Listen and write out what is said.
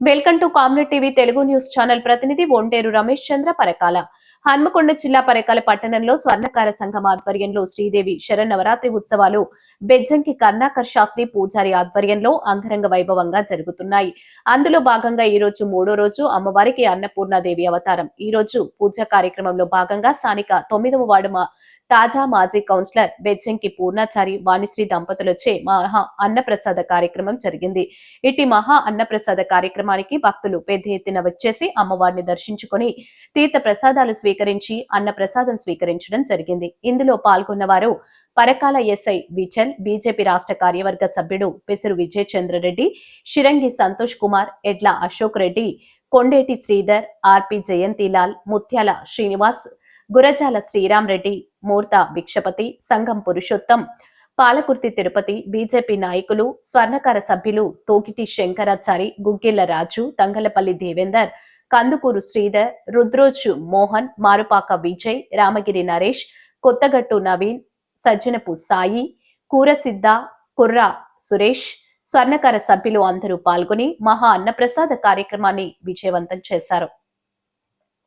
Welcome to comrade TV Telugu news channel ప్రతినిధి ఒంటేరు రమేష్ చంద్ర పరకాల. హన్మకొండ జిల్లా పరకాల పట్టణంలో స్వర్ణకార సంఘం ఆధ్వర్యంలో శ్రీదేవి శరన్నవరాత్రి ఉత్సవాలు బెజ్జంకి కర్ణాకర్ శాస్త్రి పూజారి ఆధ్వర్యంలో అంగరంగ వైభవంగా జరుగుతున్నాయి. అందులో భాగంగా ఈ రోజు మూడో రోజు అమ్మవారికి అన్నపూర్ణాదేవి అవతారం. ఈ రోజు పూజా కార్యక్రమంలో భాగంగా స్థానిక తొమ్మిదవ వార్డు మా తాజా మాజీ కౌన్సిలర్ బెజ్జంకి పూర్ణాచారి వాణిశ్రీ దంపతులచే మహా అన్నప్రసాద కార్యక్రమం జరిగింది. ఇటీ మహా అన్నప్రసాద కార్యక్రమం కార్యక్రమానికి భక్తులు పెద్ద ఎత్తున వచ్చేసి అమ్మవారిని దర్శించుకుని తీర్థ ప్రసాదాలు స్వీకరించి అన్న ప్రసాదం స్వీకరించడం జరిగింది. ఇందులో పాల్గొన్న వారు పరకాల ఎస్ఐ విఠల్ బీజేపీ రాష్ట్ర కార్యవర్గ సభ్యుడు పెసరు విజయ్ చంద్రరెడ్డి షిరంగి సంతోష్ కుమార్ ఎడ్ల అశోక్ రెడ్డి కొండేటి శ్రీధర్ ఆర్పి జయంతిలాల్ ముత్యాల శ్రీనివాస్ గురజాల శ్రీరామ్ రెడ్డి మూర్త భిక్షపతి సంఘం పురుషోత్తం పాలకుర్తి తిరుపతి బీజేపీ నాయకులు స్వర్ణకార సభ్యులు తోకిటి శంకరాచారి గుగ్గిళ్ళ రాజు తంగలపల్లి దేవేందర్ కందుకూరు శ్రీధర్ రుద్రోజు మోహన్ మారుపాక విజయ్ రామగిరి నరేష్ కొత్తగట్టు నవీన్ సజ్జనపు సాయి కూరసిద్ధ కుర్ర సురేష్ స్వర్ణకార సభ్యులు అందరూ పాల్గొని మహా అన్నప్రసాద కార్యక్రమాన్ని విజయవంతం చేశారు.